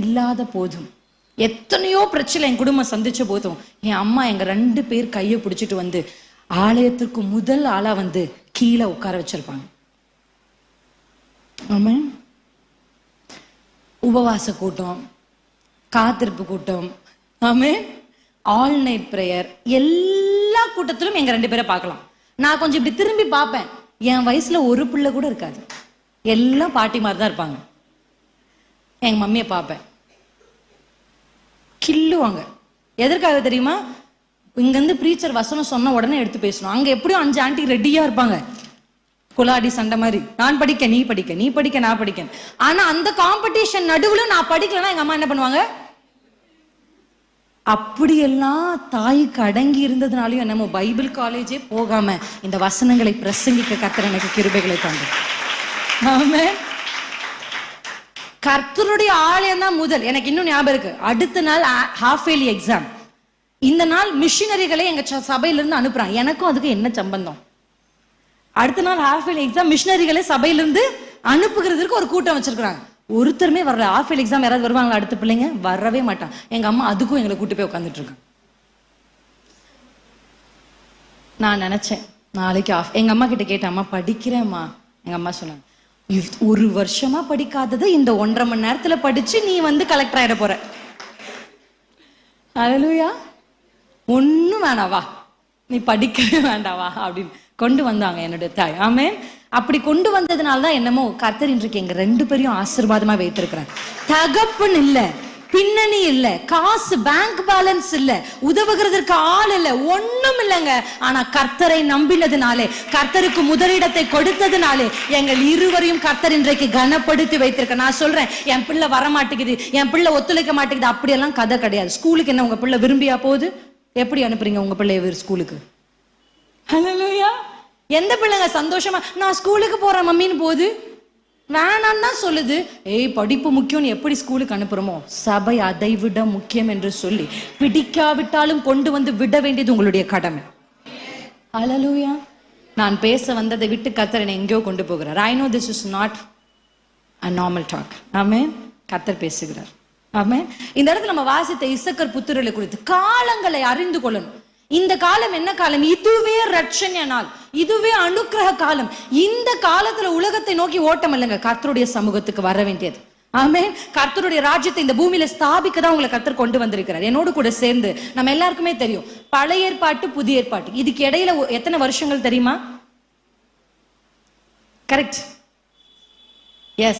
இல்லாத போதும். எத்தனையோ பிரச்சனை என் குடும்பம் சந்திச்ச போதும். என் அம்மா எங்க ரெண்டு பேர் கையை பிடிச்சிட்டு வந்து ஆலயத்திற்கு முதல் ஆளா வந்து கீழே உட்கார வச்சிருப்பாங்க. ஆமா உபவாச கூட்டம் காத்திருப்பு கூட்டம். ஆமே ஆல் நைட் ப்ரேயர் எல்லா கூட்டத்திலும் எங்க ரெண்டு பேரை பார்க்கலாம். நான் கொஞ்சம் இப்படி திரும்பி பார்ப்பேன். என் வயசுல ஒரு பிள்ளை கூட இருக்காது. எல்லாம் பாட்டி மாதிரி தான் இருப்பாங்க. எங்கள் மம்மியை பார்ப்பேன். கில்லுவாங்க எதற்காக தெரியுமா? இங்கேருந்து ப்ரீச்சர் வசனம் சொன்ன உடனே எடுத்து பேசணும். அங்கே எப்படியும் அஞ்சு ஆண்டி ரெடியாக இருப்பாங்க. குலாடி சண்டை மாதிரி. நான் படிக்க நீ படிக்க நீ படிக்க நான் படிக்க ஆனா அந்த காம்படிஷன் நடுவில் நான் படிக்கலன்னா எங்க அம்மா என்ன பண்ணுவாங்க? அப்படியெல்லாம் தாய்க்கு அடங்கி இருந்ததுனாலையும் நம்ம பைபிள் காலேஜே போகாம இந்த வசனங்களை பிரசங்கிக்க கத்தர் எனக்கு கிருபைகளை தந்து ஆமென். கர்த்தருடைய ஆலயம் தான் முதல். எனக்கு இன்னும் ஞாபகம் இருக்கு. அடுத்த நாள் ஹாஃப் இயர்லி எக்ஸாம் இந்த நாள் மிஷினரிகளை எங்க ச- சபையில அனுப்புறாங்க. எனக்கும் அதுக்கு என்ன சம்பந்தம்? அடுத்த நாள் ஹாஃப் இயர்லி எக்ஸாம் மிஷினரிகளை சபையிலிருந்து அனுப்புகிறதுக்கு ஒரு கூட்டம் வச்சிருக்கிறாங்க. ஒருத்தருமே வரல. ஹாஃப் இயர்லி எக்ஸாம் யாராவது வருவாங்களா அடுத்த பிள்ளைங்க? வரவே மாட்டான் எங்க அம்மா அதுக்கும் எங்களை கூட்டு போய் உட்காந்துட்டு இருக்காங்க. நான் நினைச்சேன். நாளைக்கு ஆஃப் எங்க அம்மா கிட்ட கேட்டேன் அம்மா படிக்கிறேம்மா எங்க அம்மா சொன்னாங்க. ஒரு வருஷமா படிக்காததை இந்த ஒன்றரை மணி நேரத்துல படிச்சு நீ வந்து கலெக்டர் ஆயிட போற. அலலுயா ஒண்ணும் வேணாம் வா. நீ படிக்கவே வேண்டாம் வா அப்படின்னு கொண்டு வந்தாங்க என்னுடைய தாய். ஆமென். அப்படி கொண்டு வந்ததுனால தான் என்னமோ கர்த்தர் இன்றைக்கு எங்க ரெண்டு பேரையும் ஆசீர்வாதமா வைத்திருக்கிறார். தகப்பன் இல்ல. பின்னணி இல்ல. காசு பேங்க் பேலன்ஸ் இல்ல. உதவுகிறதற்கு ஆள் இல்ல. ஒண்ணும் இல்லைங்க. ஆனா கர்த்தரை நம்பினதுனாலே கர்த்தருக்கு முதலிடத்தை கொடுத்ததுனாலே எங்கள் இருவரையும் கர்த்தர் இன்றைக்கு கனப்படுத்தி வைத்திருக்க. நான் சொல்றேன் என் பிள்ளை வர மாட்டேங்குது என் பிள்ளை ஒத்துழைக்க மாட்டேங்குது. அப்படியெல்லாம் கதை கிடையாது. ஸ்கூலுக்கு என்ன உங்க பிள்ளை விரும்பியா போகுது? எப்படி அனுப்புறீங்க உங்க பிள்ளைய ஸ்கூலுக்கு? ஹalleluya எந்த பிள்ளைங்க சந்தோஷமா? நான் ஸ்கூலுக்கு போறேன் மம்மின்னு போகுது. வேணான்னு தான் சொல்லுது. ஏய் படிப்பு முக்கியம்னு எப்படி ஸ்கூலுக்கு அனுப்புறோமோ? சபை அதை விட முக்கியம் என்று சொல்லி பிடிக்காவிட்டாலும் கொண்டு வந்து விட வேண்டியது உங்களுடைய கடமை. அலலூயா. நான் பேச வந்ததை விட்டு கத்தர் என்னை எங்கேயோ கொண்டு போகிறார். I know this is not a normal talk ஆமே கத்தர் பேசுகிறார். ஆமே இந்த இடத்துல நம்ம வாசித்த இசக்கர் புத்துரலை குறித்து காலங்களை அறிந்து கொள்ளணும். இந்த காலம் என்ன காலம்? இதுவே ரட்சண்ய நாள் இதுவே அனுக்கிரக காலம். இந்த காலத்துல உலகத்தை நோக்கி ஓட்டம் இல்லைங்க. கர்த்தருடைய சமூகத்துக்கு வர வேண்டியது. ஆமென். கர்த்தருடைய ராஜ்யத்தை இந்த பூமியில ஸ்தாபிக்க தான் உங்களை கர்த்தர் கொண்டு வந்திருக்கிறார். என்னோடு கூட சேர்ந்து நம்ம எல்லாருக்குமே தெரியும். பழைய ஏற்பாட்டு புதிய ஏற்பாட்டு. இதுக்கு இடையில ஒ- எத்தனை வருஷங்கள் தெரியுமா? கரெக்ட்